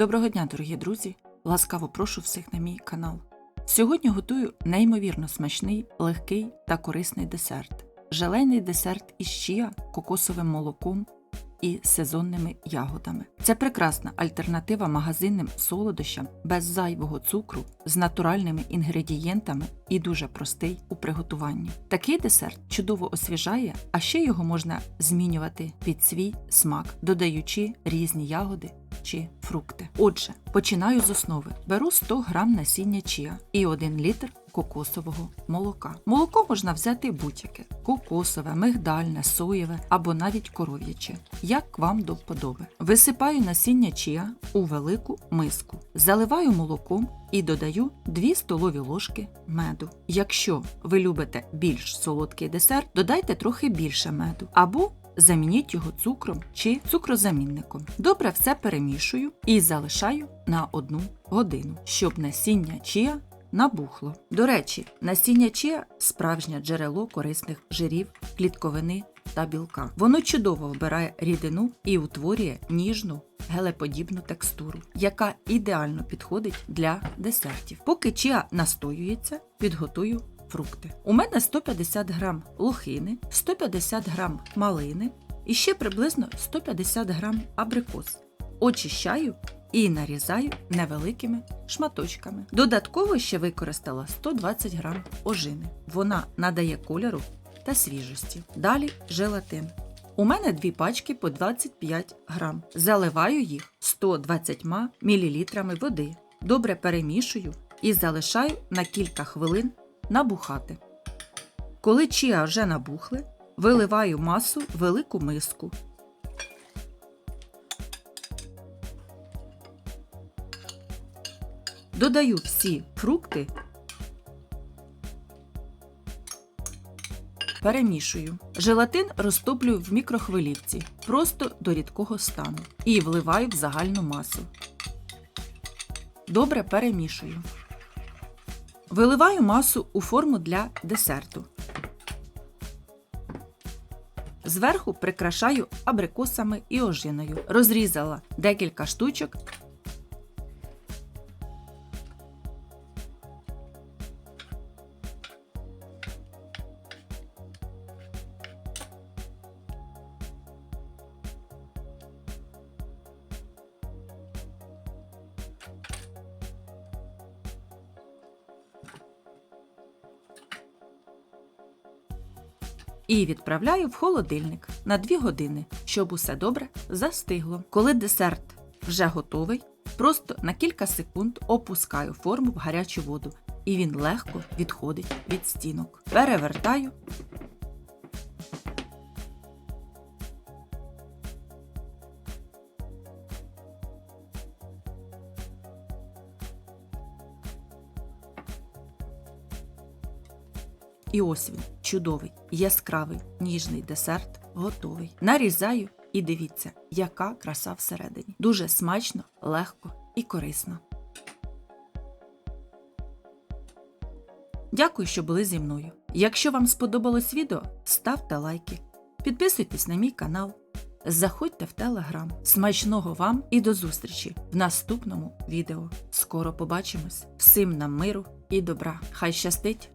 Доброго дня, дорогі друзі! Ласкаво прошу всіх на мій канал. Сьогодні готую неймовірно смачний, легкий та корисний десерт. Желейний десерт із чія, кокосовим молоком і сезонними ягодами. Це прекрасна альтернатива магазинним солодощам без зайвого цукру з натуральними інгредієнтами і дуже простий у приготуванні. Такий десерт чудово освіжає, а ще його можна змінювати під свій смак, додаючи різні ягоди чи фрукти. Отже, починаю з основи. Беру 100 г насіння чія і 1 літр кокосового молока. Молоко можна взяти будь-яке: кокосове, мигдальне, соєве або навіть коров'яче, як вам до вподоби. Висипаю насіння чія у велику миску, заливаю молоком і додаю 2 столові ложки меду. Якщо ви любите більш солодкий десерт, додайте трохи більше меду або Замініть його цукром чи цукрозамінником. Добре все перемішую і залишаю на одну годину, щоб насіння чія набухло. До речі, насіння чія справжнє джерело корисних жирів, клітковини та білка. Воно чудово вбирає рідину і утворює ніжну гелеподібну текстуру, яка ідеально підходить для десертів. Поки чия настоюється, підготую фрукти. У мене 150 грам лохини, 150 грам малини і ще приблизно 150 грам абрикос. Очищаю і нарізаю невеликими шматочками. Додатково ще використала 120 грам ожини. Вона надає кольору та свіжості. Далі желатин. У мене дві пачки по 25 грам. Заливаю їх 120 мл води. Добре перемішую і залишаю на кілька хвилин набухати. Коли чіа вже набухли, виливаю масу в велику миску. Додаю всі фрукти, перемішую. Желатин розтоплюю в мікрохвилівці просто до рідкого стану і вливаю в загальну масу. Добре перемішую. Виливаю масу у форму для десерту. Зверху прикрашаю абрикосами і ожиною. Розрізала декілька штучок. І відправляю в холодильник на 2 години, щоб усе добре застигло. Коли десерт вже готовий, просто на кілька секунд опускаю форму в гарячу воду, і він легко відходить від стінок. Перевертаю. І ось він, чудовий, яскравий, ніжний десерт готовий. Нарізаю і дивіться, яка краса всередині. Дуже смачно, легко і корисно. Дякую, що були зі мною. Якщо вам сподобалось відео, ставте лайки, підписуйтесь на мій канал, заходьте в телеграм. Смачного вам і до зустрічі в наступному відео. Скоро побачимось. Всім нам миру і добра. Хай щастить!